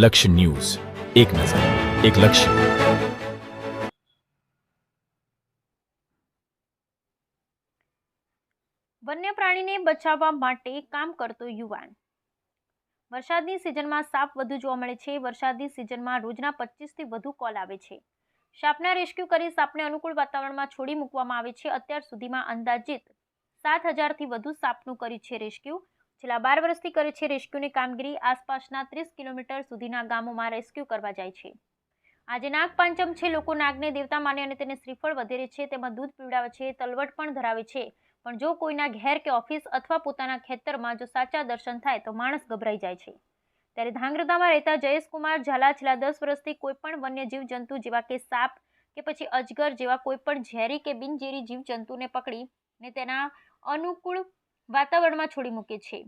લક્ષ્ય ન્યૂઝ. એક નજર, એક લક્ષ્ય. વન્ય પ્રાણીને બચાવવા માટે કામ કરતો યુવાન. વરસાદની સિઝનમાં સાપ વધુ જોવા મળે છે. વરસાદની સિઝનમાં રોજના પચીસથી વધુ કોલ આવે છે. સાપના રેસ્ક્યુ કરી સાપને અનુકૂળ વાતાવરણમાં છોડી મૂકવામાં આવે છે. અત્યાર સુધીમાં અંદાજિત સાત હજારથી વધુ સાપનું કરી છે રેસ્ક્યુ. છેલ્લા બાર વર્ષથી કરે છે રેસ્ક્યુની કામગીરી, આસપાસના ત્રીસ કિલોમીટર સુધીના ગામોમાં રેસ્ક્યુ કરવા જાય છે. આજે નાગ પાંચમ છે, લોકો નાગને દેવતા માને અને તેને શ્રીફળ વધેરે છે, તેમાં દૂધ પીવડાવે છે, તલવટ પણ ધરાવે છે. પણ જો કોઈના ઘેર કે ઓફિસ અથવા પોતાના ખેતરમાં જો સાચા દર્શન થાય તો માણસ ગભરાઈ જાય છે. ત્યારે ધાંગ્રધામાં રહેતા જયેશકુમાર ઝાલા છેલ્લા દસ વર્ષથી કોઈપણ વન્ય જીવ જંતુ જેવા કે સાપ કે પછી અજગર જેવા કોઈપણ ઝેરી કે બિનઝેરી જીવજંતુને પકડી ને તેના અનુકૂળ વાતાવરણમાં છોડી મૂકે છે.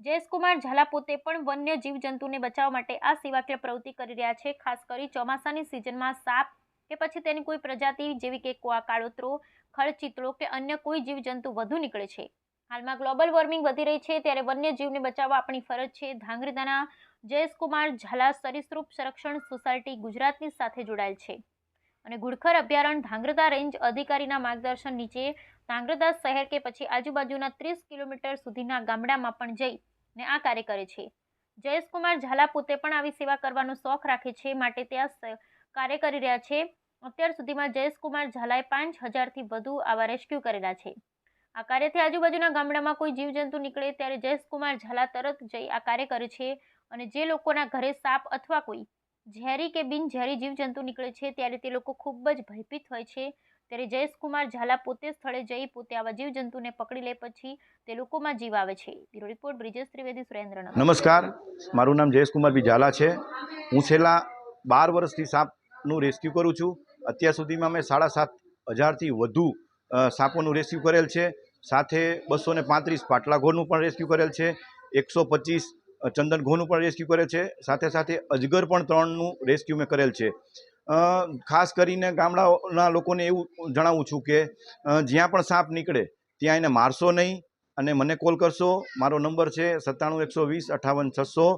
જયેશકુમાર ઝાલા પોતે પણ વન્ય જીવ જંતુને બચાવવા માટે આ સેવાકીય પ્રવૃત્તિ કરી રહ્યા છે. ખાસ કરી ચોમાસાની સિઝનમાં સાપ કે પછી તેની કોઈ પ્રજાતિ જેવી કે કાળોતરો ખડચિતળો કે અન્ય કોઈ જીવજંતુ વધુ નીકળે છે. હાલમાં ગ્લોબલ વોર્મિંગ વધી રહી છે ત્યારે વન્ય જીવને બચાવવા આપણી ફરજ છે. ધાંગધ્રાના જયેશકુમાર ઝાલા સરિસૃપ સંરક્ષણ સોસાયટી ગુજરાતની સાથે જોડાયેલ છે. અને ઘુડખર અભયારણ્ય ધાંગ્રધા રેન્જ અધિકારીના માર્ગદર્શન નીચે ધાંગ્રધા શહેર કે પછી આજુબાજુના ત્રીસ કિલોમીટર સુધીના ગામડામાં પણ જઈ ને આ કાર્ય કરે છે. જયેશકુમાર ઝાલા પોતે પણ આવી સેવા કરવાનો શોખ રાખે છે માટે ત્યાં કાર્ય કરી રહ્યા છે. અત્યાર સુધીમાં જયેશકુમાર ઝાલાએ પાંચ હજારથી વધુ આવા રેસ્ક્યુ કરેલા છે. આ કાર્યથી આજુબાજુના ગામડામાં કોઈ જીવજંતુ નીકળે ત્યારે જયેશકુમાર ઝાલા તરત જઈ આ કાર્ય કરે છે અને જે લોકોના ઘરે સાપ અથવા કોઈ ઝેરી કે બિન ઝેરી જીવજંતુ નીકળે છે, ત્યારે તે લોકો ખૂબ જ ભયભીત હોય છે. ત્યારે જયેશકુમાર ઝાલા પોતે સ્થળે જઈ પોતે આવા જીવજંતુને પકડી લે પછી તે લોકોમાં જીવ આવે છે. Bureau report, Brijesh Trivedi, Surendranagar. નમસ્કાર. મારું નામ જયેશકુમાર બી ઝાલા છે. હું છેલ્લા બાર વર્ષથી સાપનું રેસ્ક્યુ કરું છું. અત્યાર સુધીમાં મેં સાડા સાત હજારથી વધુ સાપોનું રેસ્ક્યુ કરેલ છે. સાથે બસો ને પાંત્રીસ પાટલાઘોરનું પણ રેસ્ક્યુ કરેલ છે. એકસો પચીસ ચંદન ઘોનું પણ રેસ્ક્યુ કરે છે. સાથે સાથે અજગર પણ ત્રણનું રેસ્ક્યુ મેં કરેલ છે. ખાસ કરીને ગામડાઓના લોકોને એવું જણાવું છું કે જ્યાં પણ સાપ નીકળે, ત્યાં એને મારશો નહીં અને મને કોલ કરશો. મારો નંબર છે સત્તાણું એકસો વીસ અઠાવન છસો.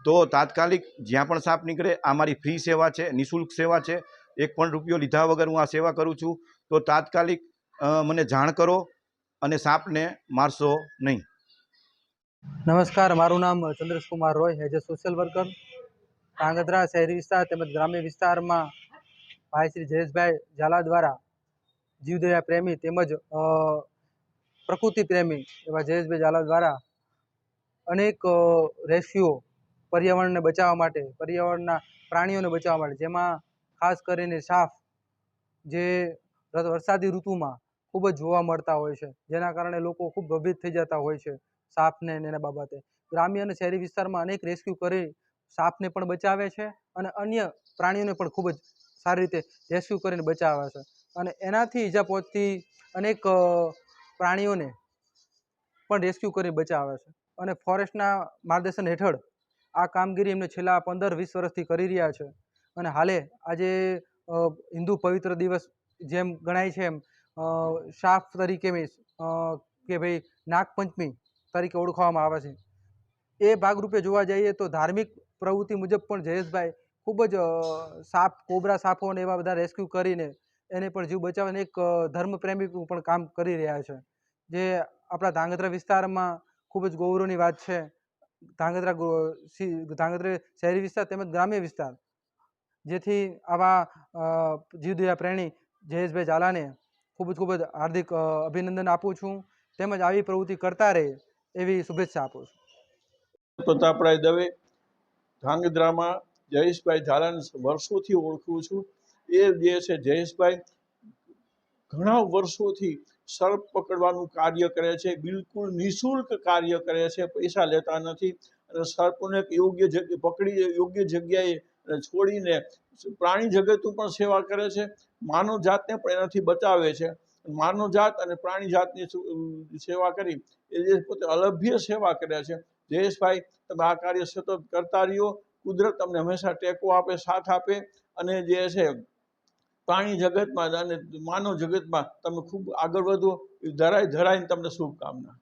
તો તાત્કાલિક જ્યાં પણ સાપ નીકળે, આ મારી ફ્રી સેવા છે, નિઃશુલ્ક સેવા છે. એક પણ રૂપિયો લીધા વગર હું આ સેવા કરું છું. તો તાત્કાલિક મને જાણ કરો અને સાપને મારશો નહીં. નમસ્કાર, મારું નામ Chandresh Kumar Roy as a social worker કાંગધ્રા શહેરી વિસ્તાર તેમજ ગ્રામ્ય વિસ્તારમાં ભાઈ શ્રી જયેશભાઈ ઝાલા દ્વારા જીવદયા પ્રેમી તેમજ પ્રકૃતિ પ્રેમી એવા જયેશભાઈ ઝાલા દ્વારા અનેક રેસ્ક્યુઓ પર્યાવરણને બચાવવા માટે, પર્યાવરણના પ્રાણીઓને બચાવવા માટે, જેમાં ખાસ કરીને સાફ જે વરસાદી ઋતુમાં ખૂબ જ જોવા મળતા હોય છે, જેના કારણે લોકો ખૂબ ભયભીત થઈ જતા હોય છે. સાપને એના બાબતે. ગ્રામ્ય અને શહેરી વિસ્તારમાં અનેક રેસ્ક્યુ કરી સાપને પણ બચાવે છે અને અન્ય પ્રાણીઓને પણ ખૂબ જ સારી રીતે રેસ્ક્યુ કરીને બચાવે છે. અને એનાથી ઈજા પહોંચતી અનેક પ્રાણીઓને પણ રેસ્ક્યુ કરી બચાવે છે. અને ફોરેસ્ટના માર્ગદર્શન હેઠળ આ કામગીરી એમને છેલ્લા પંદર, વીસ વર્ષથી કરી રહ્યા છે. અને હાલે આજે હિન્દુ પવિત્ર દિવસ જેમ ગણાય છે એમ સાફ તરીકે કે ભાઈ નાગપંચમી તરીકે ઓળખવામાં આવે છે. એ ભાગરૂપે જોવા જઈએ તો ધાર્મિક પ્રવૃત્તિ મુજબ પણ જયેશભાઈ ખૂબ જ સાપ, કોબરા સાપો એવા બધા રેસ્ક્યુ કરીને એને પણ જીવ બચાવવાને એક ધર્મપ્રેમી પણ કામ કરી રહ્યા છે. જે આપણા ધાંગધ્રા વિસ્તારમાં ખૂબ જ ગૌરવની વાત છે. ધાંગધ્રા ધાંગધ્રા શહેરી વિસ્તાર તેમજ ગ્રામ્ય વિસ્તાર. જેથી આવા જીવદયા પ્રેણી જયેશભાઈ ઝાલાને ખૂબ જ ખૂબ જ હાર્દિક અભિનંદન આપું છું. તેમજ આવી પ્રવૃત્તિ કરતા રહે એવી શુભેચ્છા આપું છું. પ્રતાપરાય દવે, ધાંગધ્રામાં જયેશભાઈ ઝાલાને વર્ષોથી ઓળખું છું. એ જે છે જયેશભાઈ ઘણા વર્ષોથી સર્પ પકડવાનું કાર્ય કરે છે, બિલકુલ નિઃશુલ્ક કાર્ય કરે છે, પૈસા લેતા નથી અને સર્પને યોગ્ય જગ્યા પકડી, યોગ્ય જગ્યાએ છોડીને પ્રાણી જગતનું પણ સેવા કરે છે. માનવ જાતને પણ એનાથી બચાવે છે. માનવ જાત અને પ્રાણી જાતની સેવા કરી. એ જે પોતે અલભ્ય સેવા કર્યા છે. જયેશભાઈ, તમે આ કાર્ય સતત કરતા રહ્યો. કુદરત તમને હંમેશા ટેકો આપે, સાથ આપે અને જે છે, પ્રાણી જગતમાં અને માનવ જગતમાં તમે ખૂબ આગળ વધો. એ ધરાય ધરાઈને તમને શુભકામના.